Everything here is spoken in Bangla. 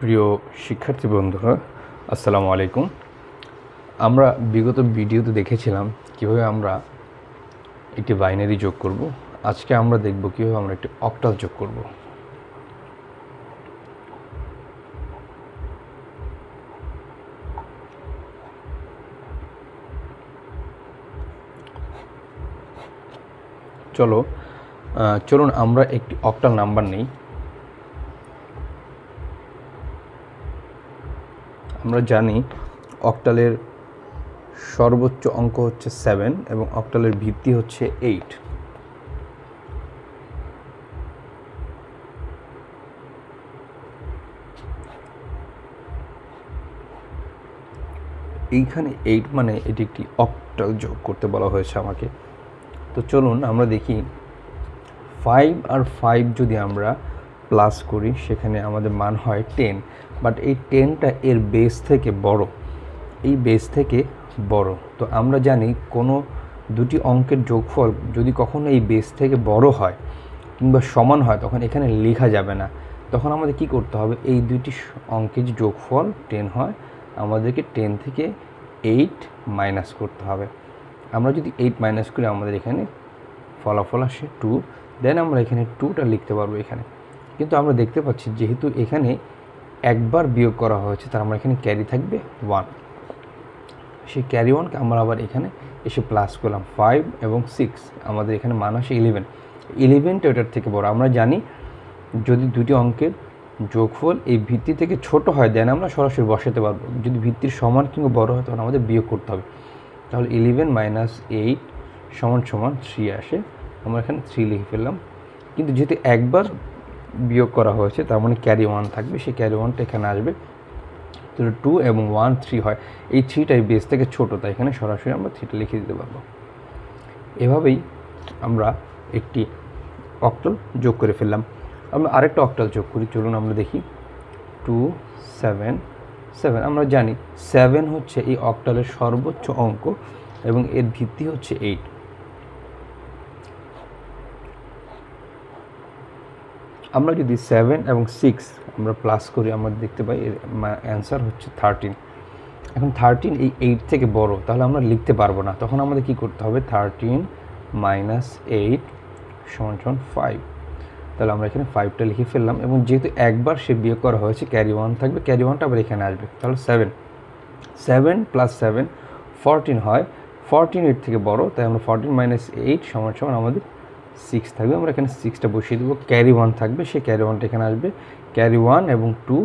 প্রিয় শিক্ষার্থী বন্ধুরা, আসসালামু আলাইকুম। আমরা বিগত ভিডিওতে দেখেছিলাম কীভাবে আমরা একটি বাইনারি যোগ করব। আজকে আমরা দেখব কীভাবে আমরা একটি অক্টাল যোগ করব। চলো চলুন আমরা একটি অক্টাল নাম্বার নেই। আমরা জানি অক্টালের সর্বোচ্চ অঙ্ক হচ্ছে সেভেন এবং অক্টালের ভিত্তি হচ্ছে এইট এইখানে এইট মানে এটি একটি অক্টাল যোগ করতে বলা হয়েছে আমাকে। তো চলুন আমরা দেখি ফাইভ আর ফাইভ যদি আমরা প্লাস করি, সেখানে আমাদের মান হয় টেন বাট এই টেনটা এর বেস থেকে বড়। এই বেস থেকে বড়। তো আমরা জানি কোনো দুটি অঙ্কের যোগফল যদি কখনো এই বেস থেকে বড় হয় কিংবা সমান হয়, তখন এখানে লেখা যাবে না। তখন আমাদের কি করতে হবে? এই দুইটি স- অঙ্কের যে যোগফল টেন হয়, আমাদেরকে টেন থেকে এইট মাইনাস করতে হবে। আমরা যদি এইট মাইনাস করি, আমাদের এখানে ফলাফল আসে টু দেন আমরা এখানে টুটা লিখতে পারব এখানে। কিন্তু আমরা দেখতে পাচ্ছি যেহেতু এখানে একবার বিয়োগ করা হয়েছে, তার আমরা এখানে ক্যারি থাকবে ওয়ান সেই ক্যারি ওয়ানকে আমরা আবার এখানে এসে প্লাস করলাম ফাইভ এবং সিক্স আমাদের এখানে মান আসে ইলেভেন ইলেভেনটা ওটার থেকে বড়। আমরা জানি যদি দুটি অঙ্কের যোগফল এই ভিত্তি থেকে ছোট হয় দেন আমরা সরাসরি বসাতে পারব। যদি ভিত্তির সমান কিংবা বড় হয়, তখন আমাদের বিয়োগ করতে হবে। তাহলে ইলেভেন মাইনাস এইট সমান সমান থ্রি আসে। আমরা এখানে থ্রি লিখে ফেললাম। কিন্তু যেহেতু একবার বিয়োগ করা হয়েছে, তার মানে ক্যারি ওয়ান থাকবে, সেই ক্যারি ওয়ানটা এখানে আসবে। তো টু এবং ওয়ান থ্রি হয়। এই থ্রিটাই বেস থেকে ছোটো, তাই এখানে সরাসরি আমরা থ্রিটা লিখে দিতে পারব। এভাবেই আমরা একটি অক্টাল যোগ করে ফেললাম। আমরা আরেকটা অক্টাল যোগ করি, চলুন আমরা দেখি। টু সেভেন সেভেন আমরা জানি সেভেন হচ্ছে এই অক্টালের সর্বোচ্চ অঙ্ক এবং এর ভিত্তি হচ্ছে এইট আমরা যদি সেভেন এবং সিক্স আমরা প্লাস করি, আমরা দেখতে পাই অ্যান্সার হচ্ছে থার্টিন এখন থার্টিন এই এইট থেকে বড়, তাহলে আমরা লিখতে পারব না। তখন আমাদের কি করতে হবে? থার্টিন মাইনাস এইট সমান সমান ফাইভ তাহলে আমরা এখানে ফাইভটা লিখে ফেললাম এবং যেহেতু একবার সে বিয়ে করা হয়েছে ক্যারি ওয়ান থাকবে ক্যারি ওয়ানটা আবার এখানে আসবে। তাহলে seven seven plus seven fourteen হয়। ফরটিন এইট থেকে বড়, তাই আমরা ফরটিন মাইনাস এইট সমান সমান আমাদের সিক্স থাকবে, আমরা এখানে সিক্সটা বসিয়ে দেবো। ক্যারি ওয়ান থাকবে সে ক্যারি ওয়ানটা এখানে আসবে। ক্যারি ওয়ান এবং টু